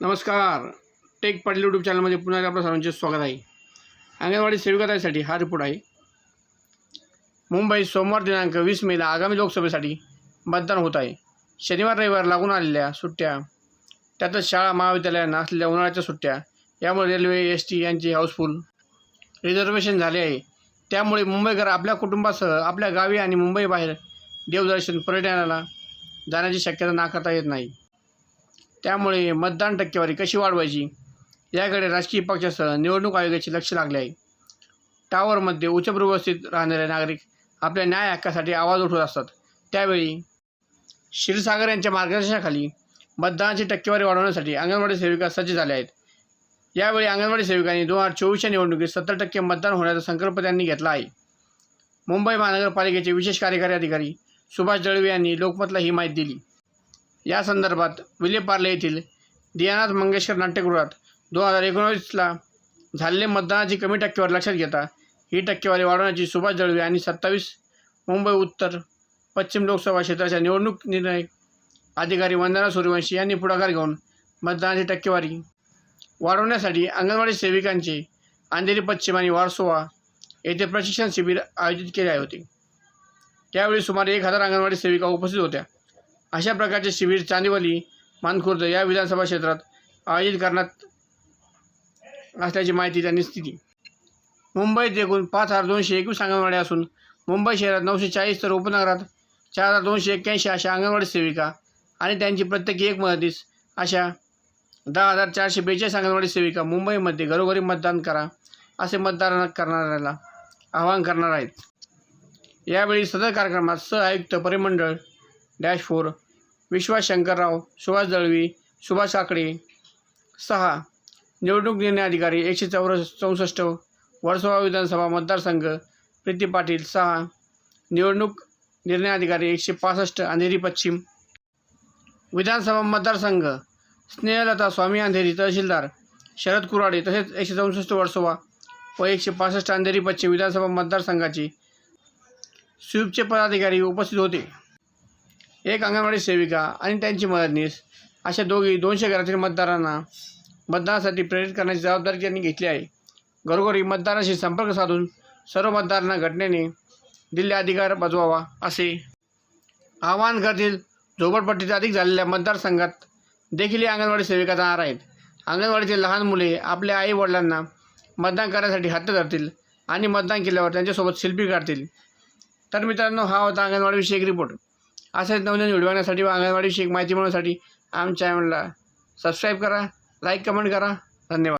नमस्कार. Take Patil YouTube चॅनलमध्ये पुन्हा आपल्या सर्वांचे स्वागत आहे. अंगणवाडी सेविकाताईसाठी हा रिपोर्ट आहे. मुंबईत सोमवार दिनांक वीस मेला आगामी लोकसभेसाठी मतदान होत आहे. शनिवार रविवार लागून आलेल्या सुट्ट्या त्यातच शाळा महाविद्यालयांना असलेल्या उन्हाळ्याच्या सुट्ट्या यामुळे रेल्वे एस टी यांची हाऊसफुल रिझर्वेशन झाले आहे. त्यामुळे मुंबईकर आपल्या कुटुंबासह आपल्या गावी आणि मुंबईबाहेर देवदर्शन पर्यटनाला जाण्याची शक्यता नाकारता येत नाही. त्यामुळे मतदान टक्केवारी कशी वाढवायची? याकडे राजकीय पक्षासह निवडणूक आयोगाचे लक्ष लागले आहे. टावरमध्ये उच्चप्रवस्थित राहणारे नागरिक आपल्या न्याय हक्कासाठी आवाज उठवत असतात. त्यावेळी क्षीरसागर यांच्या मार्गदर्शनाखाली मतदानाची टक्केवारी वाढवण्यासाठी अंगणवाडी सेविका सज्ज झाल्या आहेत. यावेळी अंगणवाडी सेविकांनी दोन हजार चोवीसच्या निवडणुकीत सत्तर टक्के मतदान होण्याचा संकल्प त्यांनी घेतला आहे. मुंबई महानगरपालिकेचे विशेष कार्यकारी अधिकारी सुभाष दळवे यांनी लोकमतला ही माहिती दिली. या संदर्भात विलेपार्ले येथील दियानाथ मंगेशकर नाट्यगृहात दोन हजार एकोणावीसला झालेले मतदानाची कमी टक्केवारी लक्षात घेता ही टक्केवारी वाढवण्याची सुभाष दळवे आणि सत्तावीस मुंबई उत्तर पश्चिम लोकसभा क्षेत्राच्या निवडणूक निर्णय अधिकारी वंदना सूर्यवंशी यांनी पुढाकार घेऊन मतदानाची टक्केवारी वाढवण्यासाठी अंगणवाडी सेविकांचे अंधेरी पश्चिम आणि वारसोवा येथे प्रशिक्षण शिबिर आयोजित केले होते. त्यावेळी सुमारे एक हजार अंगणवाडी सेविका उपस्थित होत्या. अशा प्रकारचे शिबिर चांदिवली मानखुर्द या विधानसभा क्षेत्रात आयोजित करण्यात असल्याची माहिती त्यांनी दिली. मुंबईत एकूण पाच हजार दोनशे एकवीस अंगणवाड्या असून मुंबई शहरात नऊशे चाळीस तर उपनगरात चार हजार दोनशे एक्क्याऐंशी अशा अंगणवाडी सेविका आणि त्यांची प्रत्येकी एक मदतीस अशा दहा हजार चारशे बेचाळीस अंगणवाडी सेविका मुंबईमध्ये घरोघरी मतदान करा असे मतदान करणाऱ्याला आवाहन करणार आहेत. यावेळी सदर कार्यक्रमात सह आयुक्त परिमंडळ डॅश फोर विश्वास शंकरराव सुभाष दळवी सुभाष काकडे सहा. निवडणूक निर्णय अधिकारी एकशे चौर चौसष्ट. वर्सोवा विधानसभा मतदारसंघ प्रीती पाटील सहा. निवडणूक निर्णय अधिकारी एकशे पासष्ट अंधेरी पश्चिम. विधानसभा मतदारसंघ स्नेहलता स्वामी अंधेरी तहसीलदार शरद कुराडे तसेच एकशे चौसष्ट वर्सोवा व एकशे पासष्ट अंधेरी पश्चिम विधानसभा मतदारसंघाचे स्वीपचे पदाधिकारी उपस्थित होते. एक अंगणवाडी सेविका आणि त्यांची मदतनीस अशा दोघी दोनशे घरातील मतदारांना मतदानासाठी प्रेरित करण्याची जबाबदारी त्यांनी घेतली आहे. घरोघरी मतदारांशी संपर्क साधून सर्व मतदारांना घटनेने दिल्ली अधिकार बजवावा असे आवाहन करतील. झोपडपट्टीत अधिक झालेल्या मतदारसंघात देखील या अंगणवाडी सेविका जाणार आहेत. अंगणवाडीतील लहान मुले आपल्या आई वडिलांना मतदान करण्यासाठी हट्ट धरतील आणि मतदान केल्यावर त्यांच्यासोबत सेल्फी काढतील. तर मित्रांनो हा होता अंगणवाडीविषयी एक रिपोर्ट असेच नवनवीन व्हिडिओ बघण्यासाठी व अंगणवाडीविषयी माहिती मिळवण्यासाठी आमच्या चॅनलला सबस्क्राईब करा लाईक कमेंट करा. धन्यवाद.